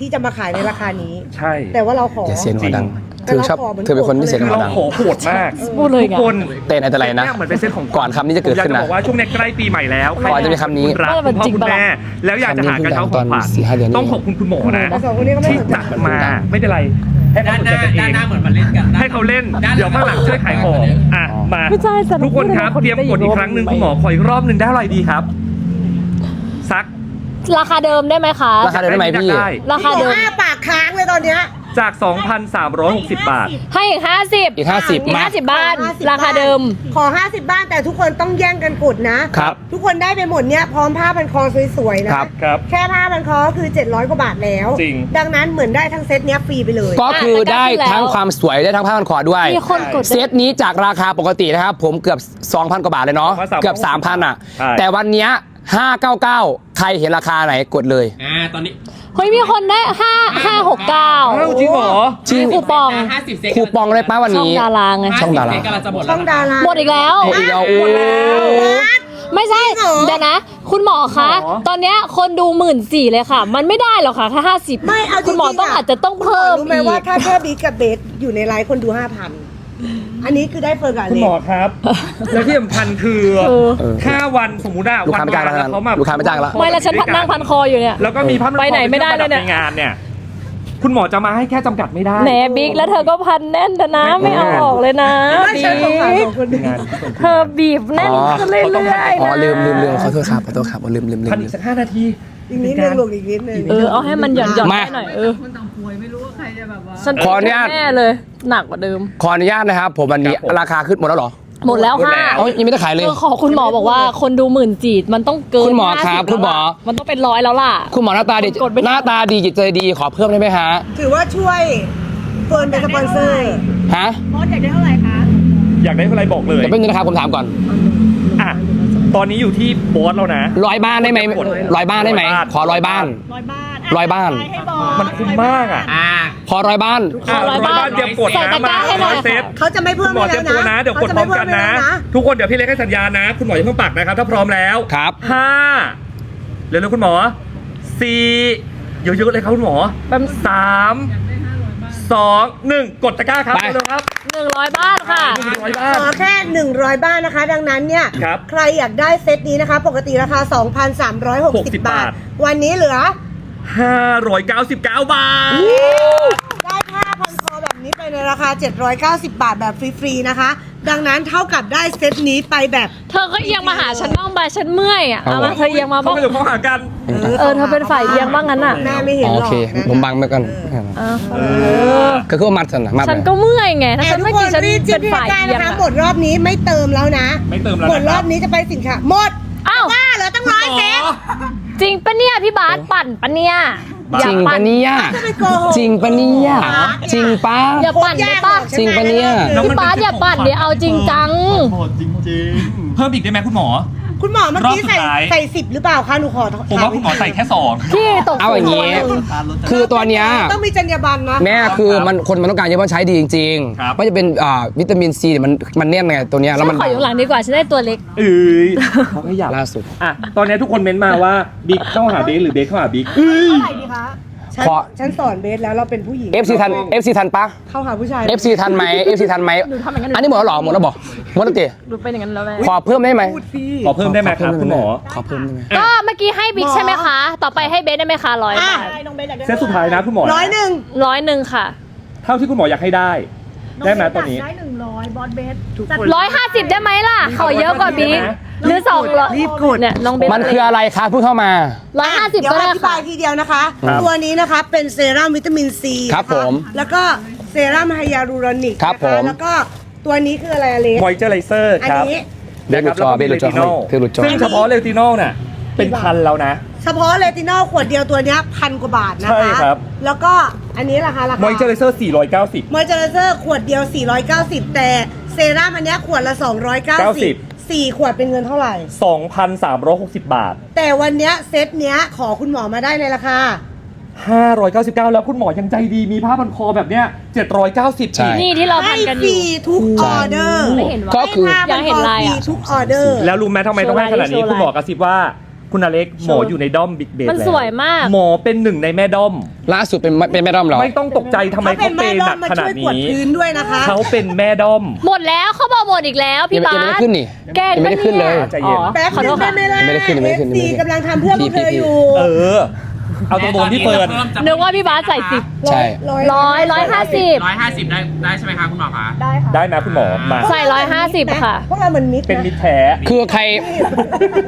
ที่จะมาขายในราคานี้ ใช่แต่ว่าเราขอ อย่าเสียงหัวดังจริงเธอชอบเธอเป็นคนที่เสียงคือหัวเราดังขอโหดมากพูดเลยทุกไง คนเต้นอะไรนะเยเหมือนเป็นเส้นของก่อนคำนี้จะเกิดขึ้นผมอยานะบอกว่าช่วงนี้ใกล้ปีใหม่แล้วใครก่อนจะมีคำนี้ณรักว่ามัคุณพ่อนจริงคุณปะล่ะ แม่แล้วอยากจะหากระเช้าของขวัญคำนี้เพิ่งดังตอนสี่ห้าเดือนนี้ต้องขอบคุณคุณหมอนะแต่สองคนนี้ก็ไม่ที่สนใจจัดมาไม่เป็นไรให้เขาด้านสนหใจน้ากันเองด้านหน้าเหมือนมันเล่นกันด้ให้เขาเล่นด้เดี๋ยวข้างหลังช่วยขายของอะมาไม่ใช่แต่ทุกคนครับคนเตรียมกดอีกครั้งหนึ่งคุณหมอขออีกรอบหนึ่งได้อะไรดีครับซัก ราคาเดิมได้ไหมคะราคาเดิมได้ไหมพี่ ด้ราคาเดิม อ้าปากค้างเลยตอนเนี้ย จาก 2,360 บาท ให้อีกห้าสิบอีกห้าสิบอีกมา ห้าสิบบ้าน50ราคาเดิม ขอ 50 บ้านแต่ทุกคนต้องแย่งกันกดนะ ครับ ทุกคนได้ไปหมดเนี่ยพร้อมผ้าพันคอสวยๆนะครับ ครับ แค่ผ้าพันคอก็คือ 700 กว่าบาทแล้ว จริง ดังนั้นเหมือนได้ทั้งเซตเนี้ยฟรีไปเลย ก็คือได้อะแต่ก็คือแล้วทั้งความสวยได้ทั้งผ้าพันคอด้วย มีคนกดเซตนี้จากราคาปกตินะครับ ผมเกือบ 2,000 กว่าบาทเลยเนาะ 2,300เกือบ 3,000 อะ ใช่ แต่วันเนี้ย 599 ใครเห็นราคาไหนกดเลย อ่าตอนนี้เฮ้ยมีคนได้ห้าห้าหกเก้า อ้าวจริงเหรอ จริง คูปอง ห้าสิบเซตคูปองได้ป้าวันช่องนี้ ดาราไง ช่องดารา50เซตกำลังจะหมดช่แล้วองนะดารา หมดอีกแล้ว โอ้ยเราหมดแล้วไม่ใช่จริงเหรอเดี๋ยวนะ คุณหมอคะ หมอ ตอนเนี้ยคนดูหมื่นสี่เลยค่ะ มันไม่ได้หรอกค่ะแค่ห้าสิบไม่เอาจริงๆคุณหมอต้องะอาจจะต้องคุณหมเพิ่มรู้ไหมอีว่าก ถ้าแค่บิ๊กกับเบสอยู่ในไลฟ์คนดู5,000 อันนี้คือได้เฟิร์นกับคุณเล็หมอครับ แล้วที่สำคัญคือเออเออห้าวันสมมุติอะลูกวันค้าไม่จ้างงานแล้วแล้วเขามาลูกค้าไม่จ้างแล้ว ไม่แล้วฉันพันนั่งพันคออยู่เนี่ย แล้วก็มีภาพไปไหนไม่ได้เลยเนี่ยในงานเนี่ย คุณหมอจะมาให้แค่จำกัดไม่ได้แหนบิ๊กแล้วเธอก็พันแน่นแต่นะไม่เอาออกเลยนะไม่บิ๊ใช่สงสารกสองคนนี้งานเธอบีบแน่นขึ้นเรื่อยๆอ๋อนะลืมลืมลืมขอโทษครับขอโทษครับอ๋อลืมลืมลืมพันลือีมกสักห้านาทีอีกนิดนึงลูกอีกนิดนึงเออเอาให้มันหย่อนหย่อนมาได้หน่อยเออคนต่างป่วยไม่รู้ว่าใครจะแบบว่า ฉันขออนุญาต แน่เลย หนักกว่าเดิม ขออนุญาตนะครับ ผมวันนี้ครับผมราคาขึ้นหมดแล้วเหรอ หมดแล้วหมดค่ะแล้ว เอ้ายังไม่ได้ขายเลย เออขอคุณหมอบอกว่าคนดูหมื่นจีดมันต้องเกินคุณหมอครับ50คุณหมอ แล้วล่ะมันต้องเป็นร้อยแล้วล่ะ คุณหมอหน้าตาดีกดไม่ได้ หน้าตาดีจิตใจดีขอเพิ่มได้ไหมฮะถือว่าช่วยเฟิร์นเป็นสปอนเซอร์ฮะมดอยากได้เท่าไหร่คะ อยากได้อะไรบอกเลยเดี๋ยวเป็นงนะครับผมถามก่อนอะตอนนี้อยู่ที่โบสแล้วนะ ร้อยบ้านได้ไหมกดร้อยบ้านได้ไหมร้อยบ้าน ขอร้อยบ้าน ร้อยบ้านร้อยบ้าน ให้บอสมันคุ้มมากอะ อ่า ขอร้อยบ้านอะร้อยบ้านเตรียมกดใส่นะตะกมาร้าให้หน่ร้ออยยเซตเขาจะไม่คุเพิ่ณมหมอให้เตรีแล้ยวมตัวนะ นะเดี๋ยวกดพร้อมกันนะเขาจไม่เพิ่ให้แล้วทุกคนเดี๋ยวพี่เล็กให้สัญญาณนะ คุณหมออย่าเพิ่งปักนะครับ ถ้าพร้อมแล้วครับ ห้าเร็วๆคุณหมอสี่เยอะๆเลยครับคุณหมอแป๊บสามสองหนึ่งกดตะกร้าครับไป เร็วๆครับหนึ่งร้อยบ้านค่ะ หนึ่งร้อยบ้าน ขอแค่ 100 บ้านนะคะ ดังนั้นเนี่ย ครับใครอยากได้เซตนี้นะคะ ปกติราคา 2,360 บาท บาท วันนี้เหลือ ห้าร้อยเก้าสิบเก้าบาท ได้ผ้าพันคอแบบนี้ไปในราคา 790 บาทแบบฟรีๆนะคะ ดังนั้นเท่ากับได้เซตนี้ไปแบบเธอก็เอียงมาหาฉันบ้างไปฉันเมื่อยอะเอามาเธอเอียงมาเขาบ้างไปอยู่เข้าหากัน เออเธอเป็นฝ่ายเอียงบ้างงั้นอะแม่ไม่เห็นอ๋อหรโออกเคนะคะผมบังไปก่อนอะเออก็คือว่ามัดสันนะมัดฉันเลยก็เมื่อยไงถ้าแต่ฉันทุเมื่กอคกี้นฉันรีบจิ้เป็มนที่ฝ่ายตะกร้าเอียนะงคะอะหมดรอบนี้ไม่เติมแล้วนะ ไม่เติมแล้วหมดนะครรัอบบนี้จะไปสินค้าหมดอ้าว ว่าเหลือตั้งร้อยเซต จริงปะเนี่ยพี่บาสปั่นปะเนี่ยอจย่าริงปั่ปะเนี่ยจะไปโกหกจริงปะเนี่ยจริงปะอย่าปั่นได้ปะจริงปะเนี่ยแล้วมันพี่บาสอย่าปั่นเดี๋ยวเอาจริงจังเพิ่มอีกได้ไหมคุณหมอ คุณหมอเมื่อกี้รอบสุดใส่ท้าย ใส่สิบหรือเปล่าคะหนูขอผมว่าคุณหมอใส่แค่สอง พี่ตกเอาอย่างนี้ คือตัวเนี้ย ต้องมีจรรยาบรรณนะ แม่คือมันคนมันต้องการเยอะมันใช้ดีจริงครับ ๆไม่จะเป็นอ่าวิตามินซีเนี่ยมันมันแน่นไงตัวเนี้ยแล้วฉัมันนขออยู่หลังดีกว่าฉันได้ตัวเล็ก เอ้ยเขาขยับล่าสุด อะตอนนี้ทุกคนเม้นมาว่าบิ๊กเข้าหาเบสหรือเบสเข้าหาบิ๊กเท่าไหร่ดีคะ ฉันขอ ฉันสอนเบสแล้วเราเป็นผู้หญิง FC ทัน FC ทันปะ เข้าหาผู้ชาย FC ทันไหม FC ทันไหมหนูทำอย่างนั้นอันนี้หมดแล้วเหรอหมดแล้วบอกหมดแล้วเตะดูเป็นอย่างนั้นแล้วแม่ขอเพิ่มได้ไหมพูดสิขอเพิ่มได้ไหมครับคุณหมอ ขอเพิ่มได้ไหมก็เมื่อกี้ให้บิ๊กใช่ไหมคะ ต่อไปให้เบสได้ไหมคะร้อยบาทน้องเบสอยากได้เซตสุดท้ายนะคุณหมอ ร้อยหนึ่งร้อยหนึ่งค่ะเท่าที่คุณหมออยากให้ได้ ได้ไหมตอนนี้ ได้หนึ่งร้อยบอสเบสร้อยห้าสิบได้ไหมล่ะ ขอเยอะกว่าบิ๊กห รือสองร้อยรีบกด เนี่ยน้องเบสมันคืออะไรคะเพิ่งเข้ามา ร้อยห้าสิบเดี๋ยวก็อได้ธิค่ะบายทีเดียวนะคะ ครับตัวนี้นะคะเป็นเซรั่มวิตามินซีครับนะะผมแล้วก็เซรั่มไฮยาลูรอนิกครับนะะผม แล้วก็ตัวนี้คืออะไรอะเล็กมอยเจอร์ไรเซอร์อันครับนี้ เบสหลุดจอเบสหลุดจอเขาเบสหลุดจอซึ่งเฉพาะเลตินอลน่ะเป็นพันแล้วนะ เฉพาะเลตินอลขวดเดียวตัวเนี้ยพันกว่าบาทนะคะใช่ครับ แล้วก็อันนี้ราคาราคามอยเจอร์ไรเซอร์ 490 มอยเจอร์เซอร์ขวดเดียว 490 แต่เซรั่มอันเนี้ยขวดละ 290 4 ขวดเป็นเงินเท่าไหร่ 2,360 บาท แต่วันเนี้ยเซตเนี้ยขอคุณหมอมาได้ในราคา 599 แล้วคุณหมอยังใจดีมีผ้าพันคอแบบเนี้ย790ใช่นี่ที่เราให้พันกันฟอรียู่ ทุกออเดอร์ไม่เห็นว่าก็คือ ให้อยากเห็นลายอะฟรีทุกออเดอร์ แล้วรู้ไหมทำไมต้องให้ขนาดนี้ โชว์ลาย คุณหมอกระซิบว่า คุณอเล็กหมออยู่ในด้อมบิ๊กเบสมันสวยมาก หมอเป็นหนึ่งในแม่ด้อม ล่าสุดเป็นเป็นแม่ด้อมเหรอไม่ต้องตกใจทำไมเขาเป็เขานเปแม่ย์ด้หอนัมกมาขนาช่วดยกวดนี้พื้นด้วยนะคะเขาเป็นแม่ด้อม หมดแล้วเขาบอกหมดอีกแล้วพี่ยังบายังไม่ได้สขึ้นนี่แกล้งยังไม่ได้ขึ้นเลยใจเย็นอ๋อแป๊บขอนึโทงษได้ค่ะไหมล่ะไม่ได้ขึ้นไม่ได้ขึ้นไม่ได้ FC ขึ้นกำลังทำเพื่อพวกเธออยู่ เออ เอาตรงๆพี่เฟิร์น นึกว่าพี่บาสใส่สิบใช่ ร้อยร้อยห้าสิบร้อยห้าสิบได้ได้ใช่ไหมคะคุณหมอคะ ได้ค่ะได้ไหมคุณหมอมาใส่ร้อยห้าสิบค่ะ พวกเราเหมือนมิตรเป็นมินะตรแท้ คือใคร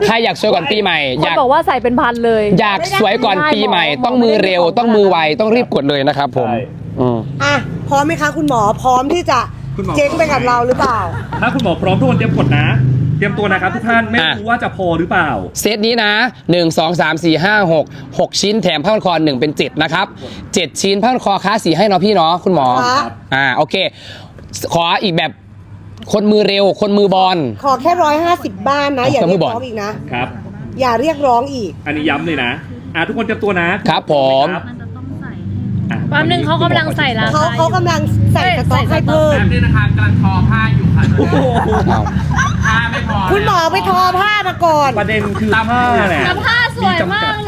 ใครอยากสวยก่อนปีใหม่ คอนยากบอกว่าใส่เป็นพันเลย อยากสวยก่อนปีใหม่ไม่ได้ต้องมือเร็วต้องมือไวต้องรีบกดเลยนะครับผมใช่ อืม อะพร้อมไหมคะคุณหมอพร้อมที่จะคุณหมอ เจ๊งไปกับเราหรือเปล่า ถ้าคุณหมอพร้อมทุกคนเตรียมกดนะ เตรียมตัวนะครับทุกท่านไม่รู้ว่าจะพอหรือเปล่า เซตนี้นะ 1 2 3 4 5 6 6 ชิ้นแถมผ้าพันคอ1เป็น 7 นะครับ 7 ชิ้นผ้าพันคอค้าสีให้เนาะพี่เนาะคุณหมอครับ อ่าโอเค ขออีกแบบคนมือเร็ว คนมือบอล ขอแค่ร้อยห้าสิบบ้านนะ อย่าเอาเรียกมือบอลร้องอีกนะ ครับ อย่าเรียกร้องอีก อันนี้ย้ำเลยนะ อะทุกคนเตรียมตัวนะครับผม ครับอะ แป๊บนึงเขากำลังใส่ราเขาคาเขากำลังใส่สต็อกให้เพิ่ม แป๊บนึงนะคะกำลังทอผ้าอยู่ค่ะโอ้โหเอาผ้าไม่พอคุณหมอไปทอผ้ามาก่อนประเด็นคือผ้าเนี่ยแล้วผ้าสวยมากเลยอะ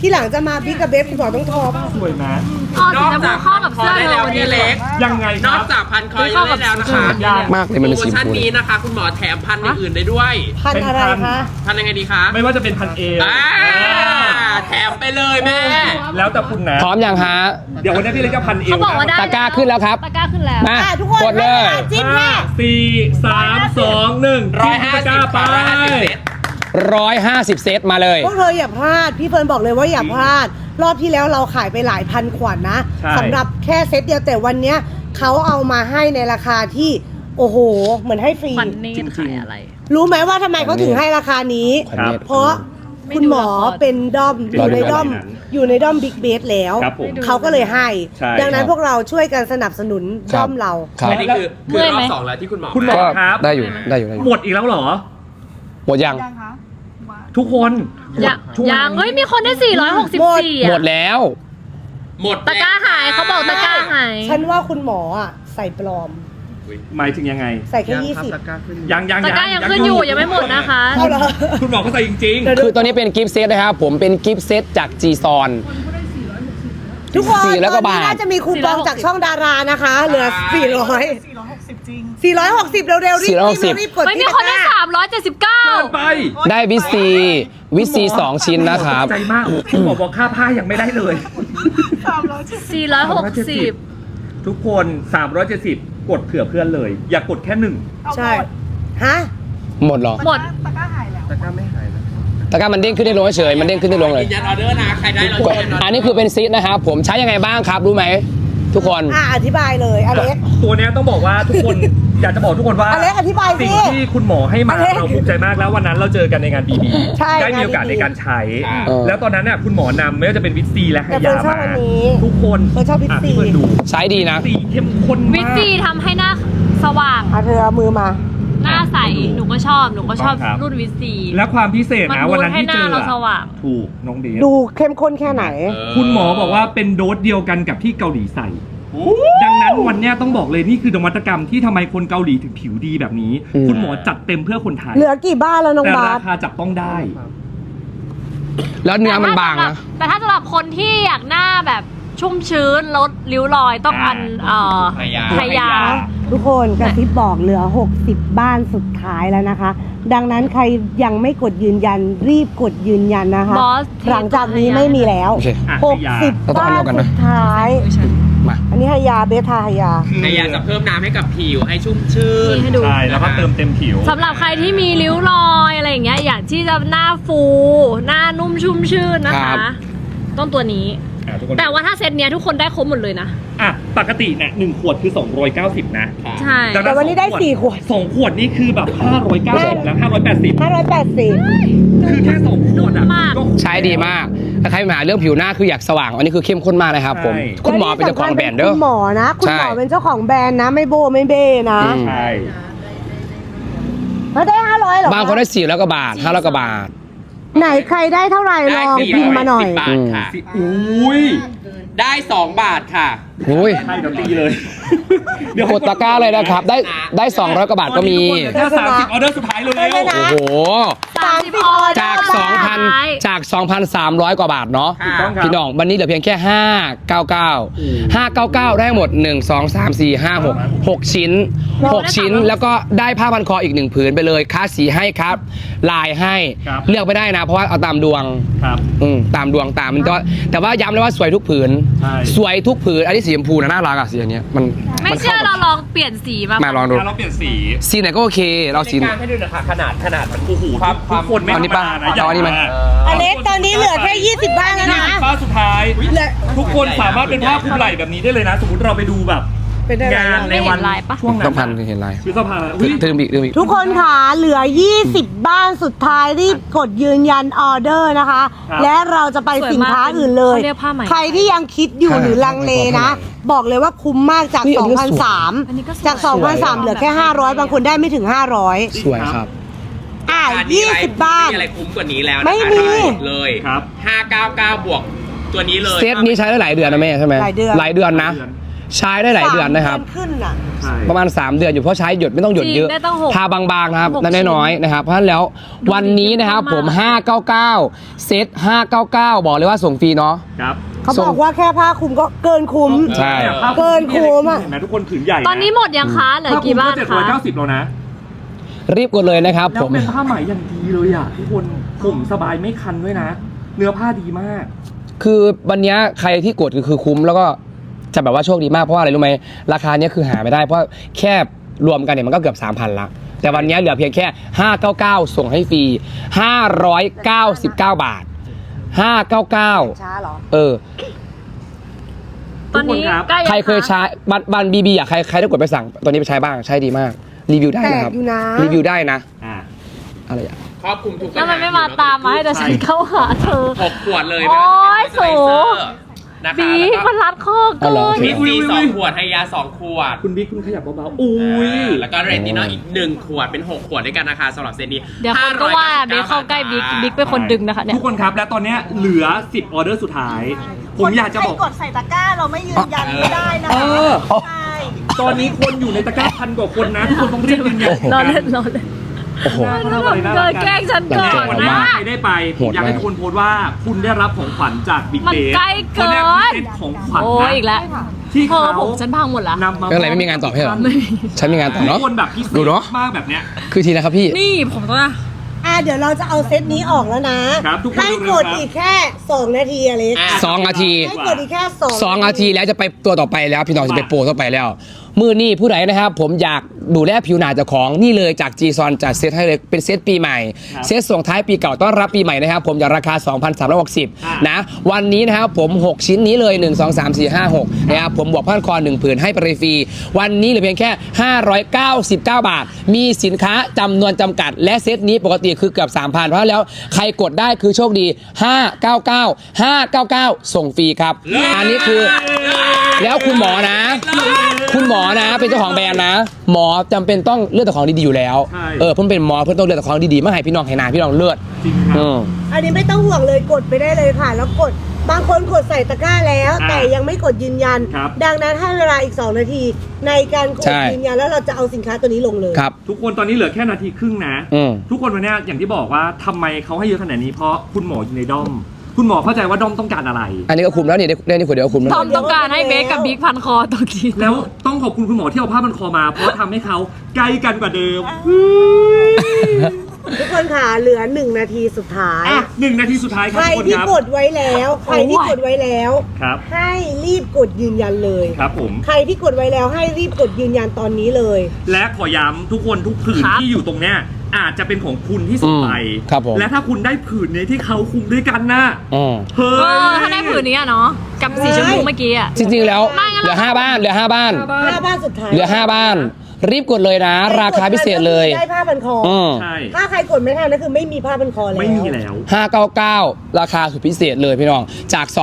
ที่หลังจะมาบิ๊กกับเบฟคุณหมอต้องทอผ้าสวยนะอ๋อนสีอกชมพูจากเข้ากับคอเสื้อได้เราแล้ววันพี่นี้เลเล็ย ก ยังไงคนรัอบกจากพันคอยยังได้แล้วนะคะยากมากเลยมันเป็นโปรสีโมชั่นฟูนี้นะคะ คุณหมอแถมพันอย่างอื่นได้ด้วย พันอะไรคะพันยังไงดีคะไม่ว่าจะเป็นพันเออ่าแถมไปเลยแม่ แล้วแต่คุณนะ พร้อมยังฮะ เดี๋ยววันนี้พี่เล็กจะพันเอวเขาบอกว่าได้ตะกร้าขึ้นแล้วครับ ตะกร้าขึ้นแล้ว มาอะทุกคนกดเลย ให้วาจิ้มห้าแค่สี่สามสองหนึ่งร้อยห้าจิ้มสิตะบกร้าร้อยห้าสิบไปเซต 150 เซตมาเลย พวกเธออย่าพลาด พี่เฟิร์นบอกเลยว่าอย่าพลาด รอบที่แล้วเราขายไปหลายพันขวดนะใช่ สำหรับแค่เซตเดียวแต่วันเนี้ยเขาเอามาให้ในราคาที่โอ้โห เหมือนให้ฟรีปันเนตขายอะไร รู้ไหมว่าทำไมเขาถึงให้ราคานี้ครับเพราะคุณหมอเป็นด้อมอยู่ในด้อมรอดูอยู่ในด้อมบิ๊กเบสแล้ว ครับผม เขาก็เลยให้ ใช่ ดังนั้นครับพวกเราช่วยกันสนับสนุนครับ ด้อมเรา ครับอันนี้คือเมื่คืออยรไหอมบสองแล้วที่คุณหมอคุณหมอ ก็ครับ ได้อยู่ได้อยู่ได้อยู่หมดอีกแล้วเหรอ หมดยัง ยังคะมา ทุกคนยังช่วยังเฮ้ยมีคนได้ 464หมอะดแล้ว หมดตะกร้าหายเขาบอกตะกร้าหาย ฉันว่าคุณหมออะใส่ปลอม หมายถึงยังไง ใส่แค่ยี่สิบยังยังตะกร้ายังขึ้นอยู่ยังไม่หมดนะคะ เอาเหรอ คุณหมอก็ใส่จริงคือตัวนี้เป็นกิฟต์เซตนะครับ ผมเป็นกิฟต์เซตจากจีซอน ทุกคนสี่ร้อยกว่าตอนนี้บาทน่าจะมีคูปองจากช่องดารานะคะ เหลือ 400 460 จริง 460 เร็วๆรีบ460 รีบกดไม่มีที่คนได้ตะกร้า เกินไป379ได้วิซีวิซีสองชิ้นนะครับใจมากคุณหมอบอกค่าผ้ายังไม่ได้เลย460ทุกคน 370 กดเผื่อเพื่อนเลย อย่ากดแค่หนึ่งใช่ ฮะ หมดเหรอ หมด ตะกร้าหายแล้ว ตะกร้ามัน เด้งขึ้นได้ลงเฉยๆมันเด้งขึ้นได้ลงเลย ยืนยันออเดอร์นะ ใครได้เรากดยืนยันออเดอร์อันนี้คือเป็นซีทนะครับผมใช้ยังไงบ้างครับรู้ไหมทุกคน อะอธิบายเลยอเล็ก ตัวเนี้ยต้องบอกว่าทุกคน อยากจะบอกทุกคนว่าอเล็กอธิบายสิสิ่งที่คุณหมอให้มาอเล็กเราภูมิใจมากแล้ววันนั้นเราเจอกันในงานบีบีใช่ได้มีโอกาสงาน BB ในการใช้ เออ แล้วตอนนั้นน่ะคุณหมอนำไม่ว่าจะเป็นวิตซีและไฮแต่เฟิยาร์นชอบมาอันนี้ทุกคนเฟิร์นชอบวิตซีะพี่เฟิร์นดูใช้ดีนะสีเข้มข้นมาก วิตซีทำให้หน้าสว่าง อะเธอเอามือมา หน้าใส หนูก็ชอบ หนูก็ชอบครับ รุ่นวิตซีและความพิเศษมันนะบูวันทนั้นให้ที่หเจน้าอเราสอะว่าง ถูกน้องเดชดูเข้มข้นแค่ไหน คุณหมอบอกว่าเป็นโดสเดียวกันกับที่เกาหลีใส่ ดังนั้นวันเนี้ยต้องบอกเลยนี่คือนวัตกรรมที่ทำไมคนเกาหลีถึงผิวดีแบบนี้ อืม คุณหมอจัดเต็มเพื่อคนไทยเหลือกี่บ้านแล้วน้องแต่บาราสคาจับต้องได้ แล้วเนื้อมันบางนะ แต่ถ้าสำหรับคนที่อยากหน้าแบบชุ่มชื้นลดริ้วรอยต้องอันเอ่อไฮยาไฮยา ทุกคนกระซิบบอกเหลือ 60 บ้านสุดท้ายแล้วนะคะ ดังนั้นใครยังไม่กดยืนยันรีบกดยืนยันนะคะ บอสหลังจากนี้ไม่มีแล้ว โอเคอะ60เราต้องบ้าเอานเดียวกันนะสุดท้าย มา อันนี้ฮายาเบทาฮายาไฮยาจะเพิ่มน้ำให้กับผิวให้ชุ่มชื่นนี่ให้ดู ใช่ แล้วก็เติมเต็มผิว สำหรับใครที่มีริ้วรอยอะไรอย่างเงี้ยอยากที่จะหน้าฟู หน้านุ่มชุ่มชื่นนะครัคะ บ ต้องตัวนี้ อะทุกคนแต่ว่าถ้าเซตเนี้ยทุกคนได้ครบหมดเลยนะ อะปกติเนี่ยหนึ่งขวดคือ 290 นะใช่ ดังแต่วันนี้ได้4ขวด สองขวดนี่คือแบบ590แล้ว580 580 คือแค่สองขวดอะมาก ก็ใช้ดีมากถ้าใครมีปัญหาเรื่องผิวหน้าคืออยากสว่าง อันนี้คือเข้มข้นมากนะครับผม ใช่ คุณหมอเป็นเจ้าของแบรนด์เด้อ คุณหมอนะ คุณหมอใช่ เป็นเจ้าของแบรนด์นะ ไม่โบไม่เบ้นะอืม ใช่มาได้ 500เหรอบางคนได้สี่แล้วก็บาทห้าแล้วก็บาท ไหนใครได้เท่าไหร่ลได้องสี่พิมพ์มาหน่อย สิบบาทค่ะสิอุ้ย ได้สองบาทค่ะอุ้ยใช่เดี๋ยวตีเลยกดตะกร้าเลยนะครับ ได้ได้200กว่าบาทก็มี ถ้าสามสิบออเดอร์สุดท้ายเลยได้ไหมนะโอ้โหส30ออเดอร์จากสุดท้าย2,000 จาก 2,300 กว่าบาทเนาะค่ะต้องครับ พี่น้องวันนี้เหลือเพียงแค่ 599 599 ได้หมด 1 2 3 4 5 6 6 ชิ้น 6 ชิ้นแล้วก็ได้ผ้าพันคออีกหนึ่งผืนไปเลยค่าสีให้ครับ ลายให้ครับ เลือกไม่ได้นะ เพราะว่าเอาตามดวงครับ อืมตามดวงตามมันก็แต่ว่าย้ำเลยว่าสวยทุกผืนใช่ สวยทุกผืน อันนี้สีชมพูนะน่ารักอะสีอันเนี้ยมันไม่นเชื่อข้เรากับลองเปลี่ยนสีมา มาลองดู เราเปลี่ยนสีสีไหนก็โอเค เราสีในการให้ดูนะคะขนาดขนาดมันโอ้โหความคทุวากมคนไม่เอานี่ธรรมปะดานะเอาอันนี้ไหมย่งอเล็กตอนนี้เหลือแค่ 20 บ้านแล้วนะบ้านสุดท้ายเหลือทุกคนสามารถเป็นผ้าคลุมไหล่แบบนี้ได้เลยนะ สมมติเราไปดูแบบ เป็นอะไรงานนะในวันไม่เห็นลายปะ ช่วงนั้ต้องนพันเห็นลายพฤษภาอุ๊ยถึงอีกถึงอีกทุกคนค่ะ เหลือ 20 บ้านสุดท้ายรีบกดยืนยันออเดอร์นะคะครับและเราจะไปสินค้าอื่นเลย เขาเรียกผ้าไหม ใครที่ยังคิดอยู่หรือลังเลนะ บอกเลยว่าคุ้มมากจากเฮ้ยอันนี้ก็สวยอันนี้ก็สวย 2,003จาก 2,003เหลือแค่ 500 บางคนได้ไม่ถึง 500 สวยครับ อะอันนี้อะไร20 บ้าน ไม่มีอะไรคุ้มกว่านี้แล้วนะคะไม่มี ได้หมดเลยครับ 599 บวกตัวนี้เลยเซตนี้ใช้ได้หลายเดือนนะแม่ใช่ไหมหลายเดือน หลายเดือนนะ ใช้ได้หลายเดือนนะครับสามเดือขึ้นอะ ใช่ประมาณ 3 เดือนอยู่เพราะใช้หยดไม่ต้องหยดเยอะจริงได้ตั้งหกทาบางๆนะครับหกนั่นน้อยๆนะครับ เพราะฉะนั้นแล้ววันนี้นะครับผม599 เซต 599 บอกเลยว่าส่งฟรีเนาะ ครับเขาบอกว่าแค่ผ้าคลุมก็เกินคุ้ม ใช่เนี่ยผ้าเกินคุ้มอะ เห็นไหมทุกคนผืนใหญ่ะตอนนี้หมดยังคะเหลือผ้าคลุกี่มบ้าก็นเจ็ดร้อยคะเก้าสิบแล้วนะ รีบกดเลยนะครับแล้ผวมเป็นผ้าไหมอย่างดีเลยอะทุกคนผมสบายไม่คันด้วยนะ เนื้อผ้าดีมาก คือวันเนี้ยใครที่กดก็คือคุ้มแล้วก็ จะแบบว่าโชคดีมากเพราะว่าอะไรรู้ไหมราคาเนี้ยคือหาไม่ได้เพราะแค่รวมกันเนี่ยมันก็เกือบ3,000ละแต่วันเนี้ยเหลือเพียงแค่ 599 ส่งให้ฟรี 599 บาท 599 ช้าเหรอ เออ ตอนนี้ทุกคนครับ ใกล้ยังะใครเคยใช้บันบันบีบีอะใครใครได้กดไปสั่งตัวนี้ไปใช้บ้างใช้ดีมาก รีวิวได้นะครับ แปลกอยู่นะ รีวิวได้นะ อ่า อะไรอะ ครอบคลุมทุกแล้วมันไม่มาตามมาให้แต่ฉันเข้าหาเธอ หกขวดเลยโอ๊ย ไม่ว่าจะเป็นสู นะคะบีแล้วมัก็นรัดคอเอาเหรเกิอนมีซีสองขวดให้ยาสองขวดคุณบิ๊กคุณขยับเบาๆ อุ้ยแล้วก็เรตินอลอีกหนึ่งขวดเป็นหกขวดด้วยกันนะคะสำหรับเซตนี้เดี๋ยวคนก็ว่าเบคเข้าใกล้บิ๊กบิ๊กเป็นคนดึงนะคะเนี่ย ทุกคนครับ และตอนเนี้ยเหลือ 10 ออเดอร์สุดท้าย ผมอยากจะบอก ใครกดใส่ตะกร้าเราไม่ยืนยันไม่ได้นะเอคะอ ใช่ ตอนนี้คนอยู่ในตะกร้าพันกว่าคนนะทุกคนต้องรีบยืนยันรอเล่นรอเล่น โอ้โหน่ารักน่าเกิรันแกล้งฉันก่อนวันนะนี้ใครได้ไปผโหมดอยากให้มากทุกคนโพสต์ว่าคุณได้รับของขวัญจากบิ๊กมันเบสใกล้เกินคือเซ็ตของขวัญโอ้ยนะอีกแล้วที่เธเขาอผมฉันพังหมดละ นำมาไม่เป็นไรไม่มีงานต่อให้เหรอ ไม่มี ฉันมีงานต่อทุเนาะกคนแบบพิเศษดูเนอะ มากแบบเนี้ย คือทีนะครับพี่ นี่ผมต้องนะอะเดี๋ยวเราจะเอาเซตนี้ออกแล้วนะครับทุกคนให้ดูกเลยครับดอีกแค่ 2 นาทีอเล็กอะ สองนาที ให้กดอีกแค่2 สองนาทีแล้วจะไปตัวต่อไปแล้ว พี่น้องจะไปโปรต่อไปแล้ว มือนี่ผู้ใดนะครับ ผมอยากดูแลผิวหนาเจ้าของนี่เลยจากจีซอนจัดเซตให้เลยเป็นเซตปีใหม่ครับเซตส่งท้ายปีเก่าต้อนรับปีใหม่นะครับ ผมจากราคา 2,360 นะ วันนี้นะครับผม 6 ชิ้นนี้เลย 1 2 3 4 5 6 นะครับ ผมบวกผ้าคอ1ผืนให้ไปฟรี วันนี้เหลือเพียงแค่ 599 บาท มีสินค้าจำนวนจำกัด และเซตนี้ปกติคือเกือบ 3,000 เพราะแล้วใครกดได้คือโชคดี 599 599 ส่งฟรีครับ อันนี้คือ แล้วคุณหมอนะ คุณหมอนะเป็นเจ้าของแบรนด์นะ หมอจำเป็นต้องเลือกแต่ของดีๆอยู่แล้วใช่ เออเพิ่นเป็นหมอเพิ่นต้องเลือกแต่ของดีๆมาให้พี่น้องให้นาพี่น้องเลือดจริงครับอืมอันนี้ไม่ต้องห่วงเลยกดไปได้เลยค่ะ แล้วกดบางคนกดใส่ตะกร้าแล้ว อ่าแต่ยังไม่กดยืนยัน ครับ ดังนั้นให้เวลาอีก 2 นาที ในการกดใช่ ยืนยันแล้วเราจะเอาสินค้าตัวนี้ลงเลย ครับ ทุกคนตอนนี้เหลือแค่นาทีครึ่งนะ อืม ทุกคนวันเนี้ยอย่างที่บอกว่าทำไมเขาให้เยอะขนาดนี้เพราะคุณหมออยู่ในด้อม คุณหมอเข้าใจว่าด้อมต้องการอะไร อันนี้ก็คุมแล้วนี่ได้ได้นี่ขวดเดียวก็คุมแล้วทอมต้องการให้เบคกับบิ๊กพันคอตรงนี้แล้วต้องขอบคุณคุณหมอที่เอาผ้ามันคอมา เพราะทำให้เขาใกล้กันกว่าเดิมทุกคนค่ะเหลือ1นาทีสุดท้าย อะหนึ่งนาทีสุดท้ายคใครับรทุกคนที่ครับกดไว้แล้ว ใครที่กดไว้แล้ว ครับ ให้รีบกดยืนยันเลย ครับผม ใครที่กดไว้แล้วให้รีบกดยืนยันตอนนี้เลย และขอย้ำทุกคนทุกผืนครับ ที่อยู่ตรงเนี้ย อาจจะเป็นของคุณที่ส่งไปอืมครับผม และถ้าคุณได้ผืนเนี้ยที่เขาคุมด้วยกันนะอืมเฮ้เออยถ้าได้ผืนนี้อะเนาะกับสีชมพูเมื่อกี้อะ จริงๆแล้ว ไม่งั้นเหลือ5บ้านเหลือ5บ้านหน้าบ้านสุดท้าย เหลือ5บ้าน รีบกดเลยนะ ราคาพิเศษเลยได้ผ้าพันคอออืมใช่ ถ้าใครกดไม่ทันก็คือไม่มีผ้าพันคอแล้วไม่มีแล้ว599ราคาสุดพิเศษเลยพี่น้อง จาก2 3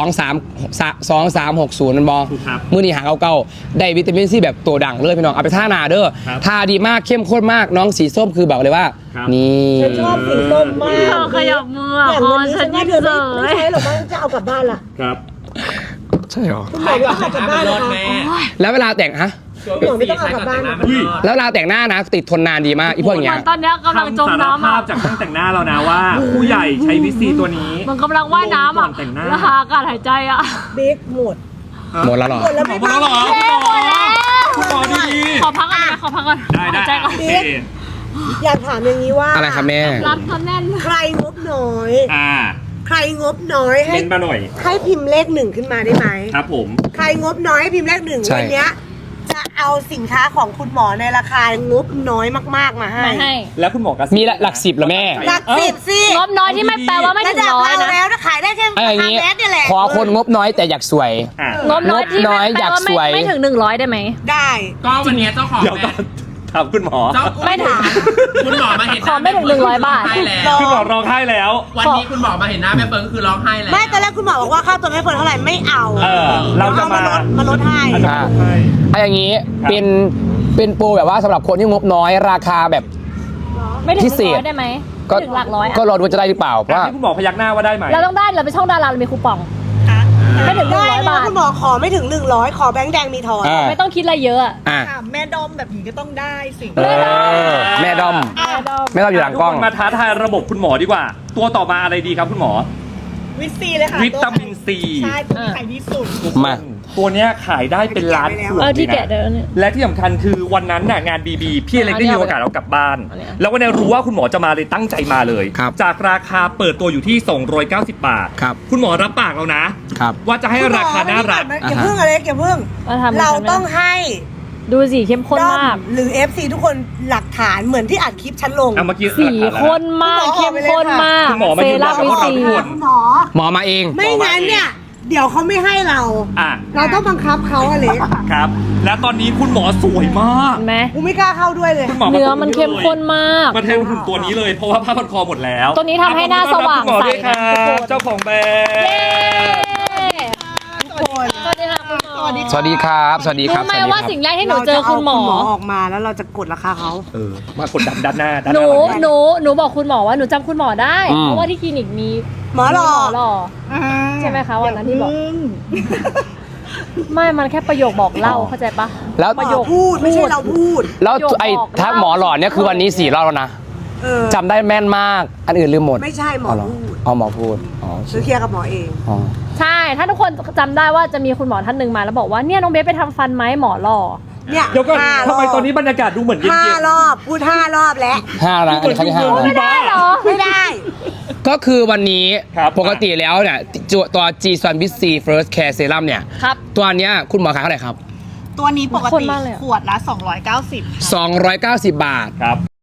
2 3 6 0มันบอถูกครับมือนี้หาเก้าๆได้วิตามินซีแบบตัวดังเลยพี่น้องเอาไปท่าหนาเด้อครับทาดีมากเข้มข้นมากน้องสีส้มคือบอกเลยว่า ครับ นี่ ฉันชอบสีส้มมากเธอขยับมืออย่างคอวันนี้ฉัฉันนยิ่ว่างเธอเสไม่ยไม่ใช้หรอกมั้งจะเอากลับบ้านล่ะครับ ใช่หรอ คุณหมอว่าเอากลับบ้านเหรอคะแม่แล้วเวลาแต่งฮะคุณ หมอไม่ต้องเอากลับบ้านใช้ก่อนแต่งหน้ามันอุ้ยรอดแล้วราวแต่งหน้านะติดทนนานดีมากอีพวกอย่างเหเงี้มืยอนตอนเนี้ยกำลังจมคำสารน้ำภาอะ พจากช่างแต่งหน้าเรานะว่า ผู้ใหญ่ใช้วิซีตัวนี้ มันกำลังว่ายน้ำอะลงก่อนแต่งหน้าราคาการหายใจอะบิ๊กหมดหมดแล้วเหรอ หมดแล้วไม่หมดแล้วเหรอเย้หมดแล้วคุณหมอดี ขอพักก่อนได้ไหมขอพักก่อนได้ได้หายใจก่อนโอเคอยากถามอย่างนี้ว่าอะไรครับแม่ รัดเขาแน่น ใครงบน้อย อ่าใครงบน้อยให้เล่นมาหน่อยให้พิมพ์เลขหนึ่งขึ้นมาได้ไหม ครับผม ใครงบน้อยให้พิมพ์เลขหนึ่งใช่ วันเนี้ยจะ เอาสินค้าของคุณหมอในราคางบน้อยมากๆมาให้ มาให้แล้วคุณหมอกระซิบมีหลักสิบเหรอแม่ หลักสิบสิงบน้อยที่ไม่แปลว่าไม่ระถึงดับร้อยเรานะ แล้วถ้าขายได้แค่ไอ้อย่างรางี้คาแมสเนี่ยแหละขอคนงบน้อยแต่อยากสวย อะงบน้อยที่งบน้อยไม่แปลอยากว่าสวย ไม่ไม่ถึงหนึ่งร้อยได้ไหมได้ ก็วันนี้เจ้าของเดี๋ยวแบก่รอนนด์ ถามคุณหมอ เจ้าไม่ถามคุณหมอมาเห็นขอไม่ถึง100บาทให้แล้วคุณหมอร้องไห้แล้ว วันนี้คุณหมอมาเห็นหน้าแม่เฟิร์นก็คือร้องไห้แล้วไม่ตอนแรกคุณหมอบอกว่าค่าตัวไม่เฟิร์นเท่าไหร่ไม่เอาเออเราจะมาอลดมาลดให้อาจจะมาให้ไอ้อย่างงี้ครับ เป็นเป็นโปรแบบว่าสำหรับคนที่งบน้อยราคาแบบ ไม่ถึงพิหเศนึ่งษร้อยได้ไหมก็ไม่ถึงหลักร้อยอะก็รอดูว่าจะได้หรือเปล่าเพราะว่าให้คุณหมอพยักหน้าว่าได้ไหม เราต้องได้เราเป็นช่องดาราเรามีคูปอง ไม่ถึงหนึ่งได้ร้อยนะบาท คุณหมอขอไม่ถึง 100 ขอแบงค์แดงมีทอนอ่าไม่ต้องคิดอะไรเยอะอะอะถามแม่ดอมแบบนี้ก็ต้องได้สิเออแม่ดอม แม่ดอมอยู่หลังกล้อง ทุคนมาท้าทายระบบคุณหมอดีกว่า ตัวต่อมาอะไรดีครับคุณหมอ วิตซีเลยค่ะวิตามินซี ใช่ตัวที่ขายดีสุด มา ตัวเนี้ยขายได้เป็นล้านขวดเออที่เลยแกะนะเดี๋ยวนี้และที่สำคัญคือวันนั้นน่ะงานบีบีพี่เล็กได้มีโอกาสเอากลับบ้าน อันเนี้ย แล้ววันนี้รู้ว่าคุณหมอจะมาเลยตั้งใจมาเลย ครับจากราคาเปิดตัวอยู่ที่ 290 บาท ครับ คุณหมอรับปากเรานะ ครับ ว่าจะให้ราคาน่ารัก อย่าเพิ่งอะไรอย่าเพิ่งเราทำเราต้องให้ ดูสิเข้มข้นด้อมากมหรือ FC ทุกคนหลักฐานเหมือนที่อัดคลิปฉันลง เอาเมื่อกี้สีหลักฐานแล้วข้นมากคุณหมอเข้มข้นมากคุณหมอมาเซยืนรั่มบอกวิกับเราซี ทุกคนคุณหมอ หมอมาเอง ไม่งั้นเนี่ย เดี๋ยวเขาไม่ให้เรา อะเราต้องบังคับเขาอะเล็กครับ และตอนนี้คุณหมอสวยมาก เห็นไหมกูไม่กล้าเข้าด้วยเลย คุณหมอเนื้อมันเข้มข้นมาก มาเทลหุ่นตัวนี้เลย เพราะว่าผ้าพันคอหมดแล้วตัวนี้ทำให้หน้าสว่างขอบคุณต้อนรับคุณหมอด้วยครัใสนะทุกบคน เจ้าของแบรเย้นด์ สวัสดีค่ะคุณหมอ สวัสดีครับ สวัสดีครับรู้ไหมสวัสดีว่าครับ สิ่งแรกที่หนูเจอคุณหมอ เราจะเาออกมาแล้วเราจะกดราคาเขา เออมากดดันด้านหน้าด้านหหนูน้าเราหนูหนูบอกคุณหมอว่าหนูจำคุณหมอได้ อืม เพราะว่าที่คลินิกมีหมอหล่อ หมอหล่อ ใช่ไหมคะวันนั้นที่บอก ไม่มันแค่ประโยคบอกเล่าเข้าใจปะ แล้วหมอพูดไม่ใช่เราพูด แล้วประโยคไอ้บอกทักหมอหล่อเนี่ยคือวันนี้สี่รอบแล้วนะ เออจำได้แม่นมาก อันอื่นลืมหมดไม่ใช่หมอเอาเหรอพูดเอาหมอพูดอ๋อโอเคซื้อเคลียร์กับหมอเอง อ๋อใช่ ถ้าทุกคนจำได้ว่าจะมีคุณหมอท่านหนึ่งมาแล้วบอกว่าเนี่ยน้องเบสไปทำฟันไหมหมอหล่อ เนี่ยเดี๋ยวก่อนห้ารทำไมบตอนนี้บรรยากาศดูเหมือนเย็นห้าๆรอบพูดห้ารอบแล้ว ห้าแล้วอันนี้ครั้งที่ห้าเหมือนแล้วบ้าเหรอ ไม่ได้ ก็คือวันนี้ครับ ปกติแล้วเนี่ยตัวตัว G Sun With C First Care Serum เนี่ย ครับ ตัวเนี้ยคุณหมอขายเท่าไหร่ครับตัวนี้ปกข้นติมากเลยอะ ขวดละ 290 290 บาท ครับ